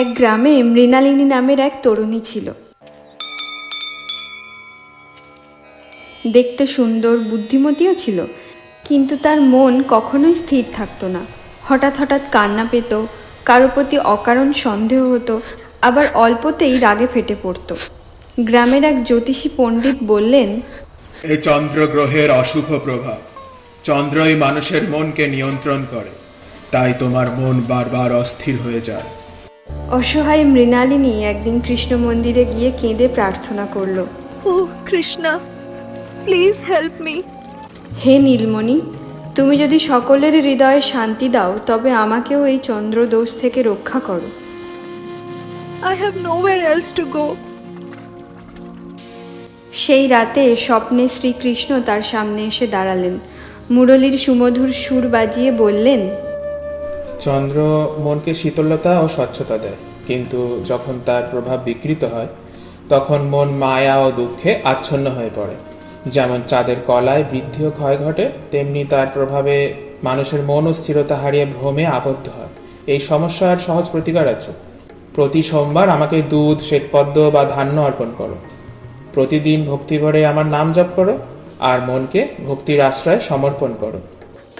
এক গ্রামে মৃণালিনী নামের এক তরুণী ছিল। দেখতে সুন্দর, বুদ্ধিমতীও ছিল, কিন্তু তার মন কখনোই স্থির থাকতো না। হঠাৎ হঠাৎ কান্না পেত, কারও প্রতি অকারণ সন্দেহ হতো, আবার অল্পতেই রাগে ফেটে পড়তো। গ্রামের এক জ্যোতিষী পণ্ডিত বললেন এই চন্দ্রগ্রহের অশুভ প্রভাব, চন্দ্রই মানুষের মনকে নিয়ন্ত্রণ করে। তাই তোমার মন বারবার অস্থির হয়ে যায়। অসহায় মৃণালিনী একদিন কৃষ্ণ মন্দিরে গিয়ে কেঁদে প্রার্থনা করল। Oh, Krishna, please help me হে নীলমণি তুমি যদি সকলের হৃদয়ে শান্তি দাও তবে আমাকেও এই চন্দ্রদোষ থেকে রক্ষা করো। I have nowhere else to go সেই রাতে স্বপ্নে শ্রীকৃষ্ণ তার সামনে এসে দাঁড়ালেন। মুরলীর সুমধুর সুর বাজিয়ে বললেন চন্দ্র মনকে শীতলতা ও স্বচ্ছতা দেয়। কিন্তু যখন তার প্রভাব বিকৃত হয়, তখন মন মায়া ও দুঃখে আচ্ছন্ন হয়ে পড়ে। যেমন চাঁদের কলায় বৃদ্ধি ও ক্ষয় ঘটে, তেমনি তার প্রভাবে মানুষের মন ও স্থিরতা হারিয়ে ভ্রমে আবদ্ধ হয়। এই সমস্যার সহজ প্রতিকার আছে। প্রতি সোমবার আমাকে দুধ, শ্বেতপদ্ম বা ধান্য অর্পণ করো। প্রতিদিন ভক্তিভরে আমার নাম জপ করো আর মনকে ভক্তির আশ্রয় সমর্পণ করো।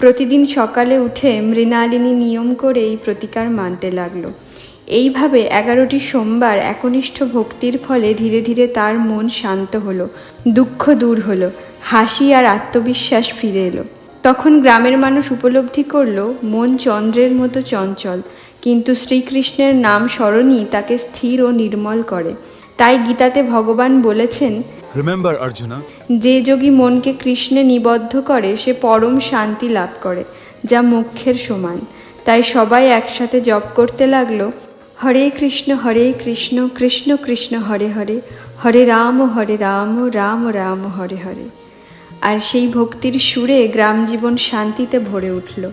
প্রতিদিন সকালে উঠে মৃণালিনী নিয়ম করে এই প্রতিকার মানতে লাগল। এইভাবে এগারোটি সোমবার একনিষ্ঠ ভক্তির ফলে ধীরে ধীরে তার মন শান্ত হলো দুঃখ দূর হলো হাসি আর আত্মবিশ্বাস ফিরে এলো। তখন গ্রামের মানুষ উপলব্ধি করল মন চন্দ্রের মতো চঞ্চল কিন্তু শ্রীকৃষ্ণের নাম স্মরণই তাকে স্থির ও নির্মল করে। তাই গীতাতে ভগবান বলেছেন Arjuna, যে যোগী মনকে কৃষ্ণে নিবদ্ধ করে সে পরম শান্তি লাভ করে যা মোক্ষের সমান। তাই সবাই একসাথে জপ করতে লাগল হরে কৃষ্ণ হরে কৃষ্ণ কৃষ্ণ কৃষ্ণ, হরে হরে। হরে রাম হরে রাম রাম রাম, হরে হরে। আর সেই ভক্তির সুরে গ্রাম জীবন শান্তিতে ভরে উঠল।